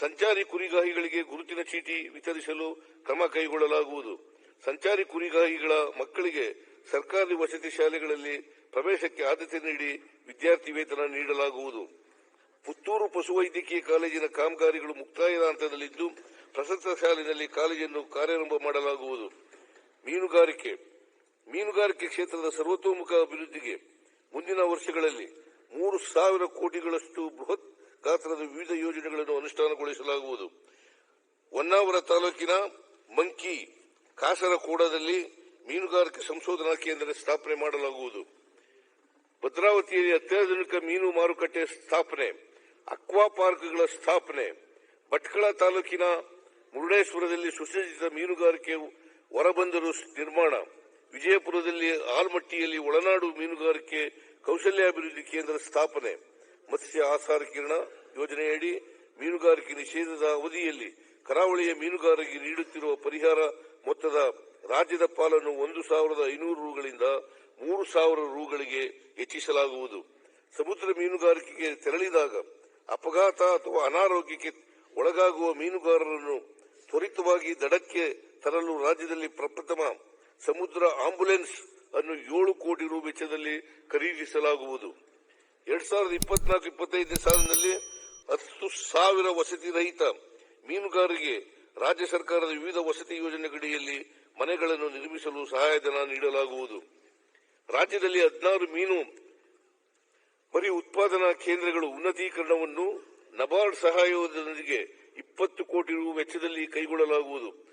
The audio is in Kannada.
ಸಂಚಾರಿ ಕುರಿಗಾಹಿಗಳಿಗೆ ಗುರುತಿನ ಚೀಟಿ ವಿತರಿಸಲು ಕ್ರಮ ಕೈಗೊಳ್ಳಲಾಗುವುದು. ಸಂಚಾರಿ ಕುರಿಗಾಹಿಗಳ ಮಕ್ಕಳಿಗೆ ಸರ್ಕಾರಿ ವಸತಿ ಶಾಲೆಗಳಲ್ಲಿ ಪ್ರವೇಶಕ್ಕೆ ಆದ್ಯತೆ ನೀಡಿ ವಿದ್ಯಾರ್ಥಿ ವೇತನ ನೀಡಲಾಗುವುದು. ಪುತ್ತೂರು ಪಶುವೈದ್ಯಕೀಯ ಕಾಲೇಜಿನ ಕಾಮಗಾರಿಗಳು ಮುಕ್ತಾಯದ ಹಂತದಲ್ಲಿದ್ದು, ಪ್ರಸಕ್ತ ಸಾಲಿನಲ್ಲಿ ಕಾಲೇಜನ್ನು ಕಾರ್ಯಾರಂಭ ಮಾಡಲಾಗುವುದು. ಮೀನುಗಾರಿಕೆ. ಮೀನುಗಾರಿಕೆ ಕ್ಷೇತ್ರದ ಸರ್ವತೋಮುಖ ಅಭಿವೃದ್ಧಿಗೆ ಮುಂದಿನ ವರ್ಷಗಳಲ್ಲಿ ಮೂರು ಸಾವಿರ ಕೋಟಿಗಳಷ್ಟು ಬೃಹತ್ ಗಾತ್ರದ ವಿವಿಧ ಯೋಜನೆಗಳನ್ನು ಅನುಷ್ಠಾನಗೊಳಿಸಲಾಗುವುದು. ಹೊನ್ನಾವರ ತಾಲೂಕಿನ ಮಂಕಿ ಕಾಸರಕೋಡದಲ್ಲಿ ಮೀನುಗಾರಿಕೆ ಸಂಶೋಧನಾ ಕೇಂದ್ರ ಸ್ಥಾಪನೆ ಮಾಡಲಾಗುವುದು. ಭದ್ರಾವತಿಯಲ್ಲಿ ಅತ್ಯಾಧುನಿಕ ಮೀನು ಮಾರುಕಟ್ಟೆ ಸ್ಥಾಪನೆ, ಅಕ್ವಾ ಪಾರ್ಕ್ಗಳ ಸ್ಥಾಪನೆ, ಭಟ್ಕಳ ತಾಲೂಕಿನ ಮುರುಡೇಶ್ವರದಲ್ಲಿ ಸುಸಜ್ಜಿತ ಮೀನುಗಾರಿಕೆ ಹೊರಬಂದರು ನಿರ್ಮಾಣ, ವಿಜಯಪುರದಲ್ಲಿ ಆಲ್ಮಟ್ಟಿಯಲ್ಲಿ ಒಳನಾಡು ಮೀನುಗಾರಿಕೆ ಕೌಶಲ್ಯಾಭಿವೃದ್ಧಿ ಕೇಂದ್ರ ಸ್ಥಾಪನೆ, ಮತ್ಸ್ಯ ಆಸಾರ ಕಿರಣ ಯೋಜನೆಯಡಿ ಮೀನುಗಾರಿಕೆ ನಿಷೇಧದ ಅವಧಿಯಲ್ಲಿ ಕರಾವಳಿಯ ಮೀನುಗಾರರಿಗೆ ನೀಡುತ್ತಿರುವ ಪರಿಹಾರ ಮೊತ್ತದ ರಾಜ್ಯದ ಪಾಲನ್ನು ಒಂದು ಸಾವಿರದ ಐನೂರು ರೂಗಳಿಂದ ಮೂರು ಸಾವಿರ ರೂಗಳಿಗೆ ಹೆಚ್ಚಿಸಲಾಗುವುದು. ಸಮುದ್ರ ಮೀನುಗಾರಿಕೆಗೆ ತೆರಳಿದಾಗ ಅಪಘಾತ ಅಥವಾ ಅನಾರೋಗ್ಯಕ್ಕೆ ಒಳಗಾಗುವ ಮೀನುಗಾರರನ್ನು ತ್ವರಿತವಾಗಿ ದಡಕ್ಕೆ ತರಲು ರಾಜ್ಯದಲ್ಲಿ ಪ್ರಪ್ರಥಮ ಸಮುದ್ರ ಆಂಬುಲೆನ್ಸ್ ಅನ್ನು ಏಳು ಕೋಟಿ ರು ವೆಚ್ಚದಲ್ಲಿ ಖರೀದಿಸಲಾಗುವುದು. ಎರಡ್ ಸಾವಿರದ ಇಪ್ಪತ್ನಾಲ್ಕು, ಇಪ್ಪತ್ತೈದನೇ ಸಾಲಿನಲ್ಲಿ ಸಾವಿರ ವಸತಿ ರಹಿತ ಮೀನುಗಾರರಿಗೆ ರಾಜ್ಯ ಸರ್ಕಾರದ ವಿವಿಧ ವಸತಿ ಯೋಜನೆಗಳಡಿಯಲ್ಲಿ ಮನೆಗಳನ್ನು ನಿರ್ಮಿಸಲು ಸಹಾಯಧನ ನೀಡಲಾಗುವುದು. ರಾಜ್ಯದಲ್ಲಿ ಹದಿನಾರು ಮೀನು ಮರಿ ಉತ್ಪಾದನಾ ಕೇಂದ್ರಗಳು ಉನ್ನತೀಕರಣವನ್ನು ನಬಾರ್ಡ್ ಸಹಾಯದೊಂದಿಗೆ ಇಪ್ಪತ್ತು ಕೋಟಿ ರು ವೆಚ್ಚದಲ್ಲಿ ಕೈಗೊಳ್ಳಲಾಗುವುದು.